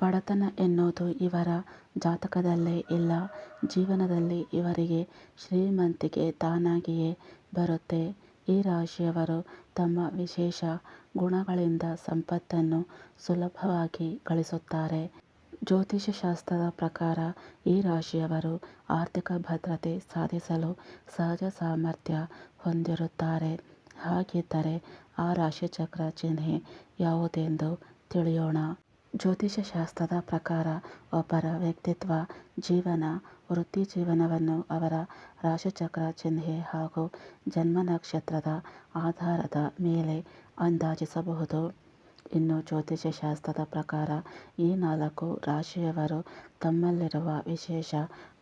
ಬಡತನ ಎನ್ನುವುದು ಇವರ ಜಾತಕದಲ್ಲೇ ಇಲ್ಲ. ಜೀವನದಲ್ಲಿ ಇವರಿಗೆ ಶ್ರೀಮಂತಿಕೆ ತಾನಾಗಿಯೇ ಬರುತ್ತೆ. ಈ ರಾಶಿಯವರು ತಮ್ಮ ವಿಶೇಷ ಗುಣಗಳಿಂದ ಸಂಪತ್ತನ್ನು ಸುಲಭವಾಗಿ ಗಳಿಸುತ್ತಾರೆ. ಜ್ಯೋತಿಷ್ಯ ಶಾಸ್ತ್ರದ ಪ್ರಕಾರ ಈ ರಾಶಿಯವರು ಆರ್ಥಿಕ ಭದ್ರತೆ ಸಾಧಿಸಲು ಸಹಜ ಸಾಮರ್ಥ್ಯ ಹೊಂದಿರುತ್ತಾರೆ. ಹಾಗಿದ್ದರೆ ಆ ರಾಶಿಚಕ್ರ ಚಿಹ್ನೆ ಯಾವುದೆಂದು ತಿಳಿಯೋಣ. ಜ್ಯೋತಿಷ್ಯ ಶಾಸ್ತ್ರದ ಪ್ರಕಾರ ಒಬ್ಬರ ವ್ಯಕ್ತಿತ್ವ, ಜೀವನ, ವೃತ್ತಿ ಜೀವನವನ್ನು ಅವರ ರಾಶಿಚಕ್ರ ಚಿಹ್ನೆ ಹಾಗೂ ಜನ್ಮ ನಕ್ಷತ್ರದ ಆಧಾರದ ಮೇಲೆ ಅಂದಾಜಿಸಬಹುದು. ಇನ್ನು ಜ್ಯೋತಿಷ್ಯಶಾಸ್ತ್ರದ ಪ್ರಕಾರ ಈ ನಾಲ್ಕು ರಾಶಿಯವರು ತಮ್ಮಲ್ಲಿರುವ ವಿಶೇಷ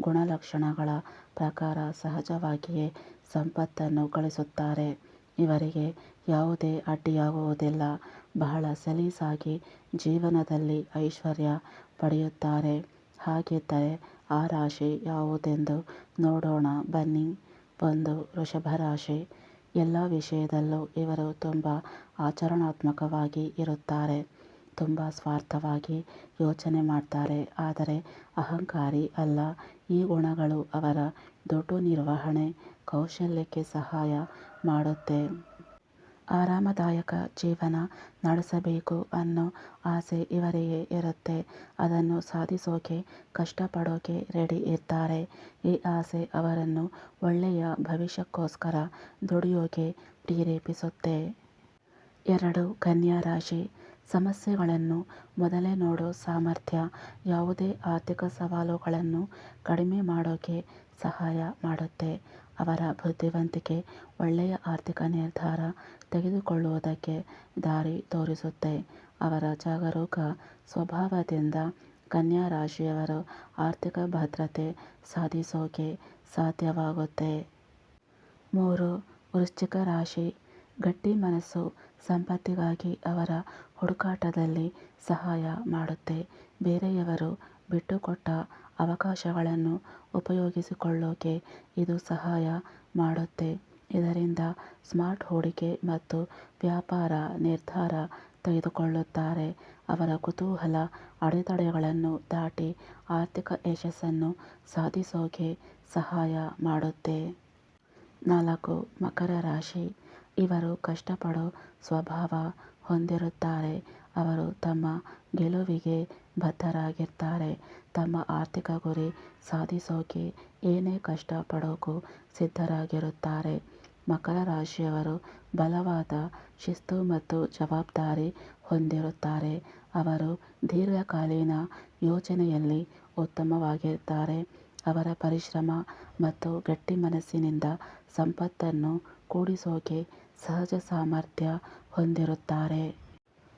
ಗುಣಲಕ್ಷಣಗಳ ಪ್ರಕಾರ ಸಹಜವಾಗಿಯೇ ಸಂಪತ್ತನ್ನು ಗಳಿಸುತ್ತಾರೆ. ಇವರಿಗೆ ಯಾವುದೇ ಅಡ್ಡಿಯಾಗುವುದಿಲ್ಲ. ಬಹಳ ಸಲೀಸಾಗಿ ಜೀವನದಲ್ಲಿ ಐಶ್ವರ್ಯ ಪಡೆಯುತ್ತಾರೆ. ಹಾಗಿದ್ದರೆ ಆ ರಾಶಿ ಯಾವುದೆಂದು ನೋಡೋಣ ಬನ್ನಿ. ಒಂದು ವೃಷಭ ರಾಶಿ. ಎಲ್ಲ ವಿಷಯದಲ್ಲೂ ಇವರು ತುಂಬ ಆಚರಣಾತ್ಮಕವಾಗಿ ಇರುತ್ತಾರೆ. ತುಂಬ ಸ್ವಾರ್ಥವಾಗಿ ಯೋಚನೆ ಮಾಡ್ತಾರೆ. ಆದರೆ ಅಹಂಕಾರಿ ಅಲ್ಲ. ಈ ಗುಣಗಳು ಅವರ ದುಡ್ಡು ನಿರ್ವಹಣೆ. ಕೌಶಲ್ಯಕ್ಕೆ ಸಹಾಯ ಮಾಡುತ್ತೆ. ಆರಾಮದಾಯಕ ಜೀವನ ನಡೆಸಬೇಕು ಅನ್ನೋ ಆಸೆ ಇವರಿಗೆ ಇರುತ್ತೆ. ಅದನ್ನು ಸಾಧಿಸೋಕೆ ಕಷ್ಟಪಡೋಕೆ ರೆಡಿ ಇರ್ತಾರೆ. ಈ ಆಸೆ ಅವರನ್ನು ಒಳ್ಳೆಯ ಭವಿಷ್ಯಕ್ಕೋಸ್ಕರ ದುಡಿಯೋಕೆ ಪ್ರೇರೇಪಿಸುತ್ತೆ. ಎರಡು, ಕನ್ಯಾ ರಾಶಿ. ಸಮಸ್ಯೆಗಳನ್ನು ಮೊದಲೇ ನೋಡೋ ಸಾಮರ್ಥ್ಯ ಯಾವುದೇ ಆರ್ಥಿಕ ಸವಾಲುಗಳನ್ನು ಕಡಿಮೆ ಮಾಡೋಕೆ ಸಹಾಯ ಮಾಡುತ್ತೆ. ಅವರ ಬುದ್ಧಿವಂತಿಕೆ ಒಳ್ಳೆಯ ಆರ್ಥಿಕ ನಿರ್ಧಾರ ತೆಗೆದುಕೊಳ್ಳುವುದಕ್ಕೆ ದಾರಿ ತೋರಿಸುತ್ತೆ. ಅವರ ಜಾಗರೂಕ ಸ್ವಭಾವದಿಂದ ಕನ್ಯಾ ರಾಶಿಯವರು ಆರ್ಥಿಕ ಭದ್ರತೆ ಸಾಧಿಸೋಕೆ ಸಾಧ್ಯವಾಗುತ್ತೆ. ಮೂರು, ವೃಶ್ಚಿಕ ರಾಶಿ. ಗಟ್ಟಿ ಮನಸ್ಸು ಸಂಪತ್ತಿಗಾಗಿ ಅವರ ಹುಡುಕಾಟದಲ್ಲಿ ಸಹಾಯ ಮಾಡುತ್ತೆ. ಬೇರೆಯವರು ಬಿಟ್ಟುಕೊಟ್ಟ ಅವಕಾಶಗಳನ್ನು ಉಪಯೋಗಿಸಿಕೊಳ್ಳೋಕೆ ಇದು ಸಹಾಯ ಮಾಡುತ್ತೆ. ಇದರಿಂದ ಸ್ಮಾರ್ಟ್ ಹೂಡಿಕೆ ಮತ್ತು ವ್ಯಾಪಾರ ನಿರ್ಧಾರ ತೆಗೆದುಕೊಳ್ಳುತ್ತಾರೆ. ಅವರ ಕುತೂಹಲ ಅಡೆತಡೆಗಳನ್ನು ದಾಟಿ ಆರ್ಥಿಕ ಯಶಸ್ಸನ್ನು ಸಾಧಿಸೋಕೆ ಸಹಾಯ ಮಾಡುತ್ತೆ. ನಾಲ್ಕು, ಮಕರ ರಾಶಿ. ಇವರು ಕಷ್ಟಪಡೋ ಸ್ವಭಾವ ಹೊಂದಿರುತ್ತಾರೆ. ಅವರು ತಮ್ಮ ಗೆಲುವಿಗೆ ಬದ್ಧರಾಗಿರ್ತಾರೆ ತಮ್ಮ ಆರ್ಥಿಕ ಗುರಿ ಸಾಧಿಸೋಕೆ ಏನೇ ಕಷ್ಟ ಪಡೋಕ್ಕೂ ಸಿದ್ಧರಾಗಿರುತ್ತಾರೆ. ಮಕರ ರಾಶಿಯವರು ಬಲವಾದ ಶಿಸ್ತು ಮತ್ತು ಜವಾಬ್ದಾರಿ ಹೊಂದಿರುತ್ತಾರೆ. ಅವರು ದೀರ್ಘಕಾಲೀನ ಯೋಜನೆಯಲ್ಲಿ ಉತ್ತಮವಾಗಿರ್ತಾರೆ ಅವರ ಪರಿಶ್ರಮ ಮತ್ತು ಗಟ್ಟಿ ಮನಸ್ಸಿನಿಂದ ಸಂಪತ್ತನ್ನು ಕೂಡಿಸೋಕೆ ಸಹಜ ಸಾಮರ್ಥ್ಯ ಹೊಂದಿರುತ್ತಾರೆ.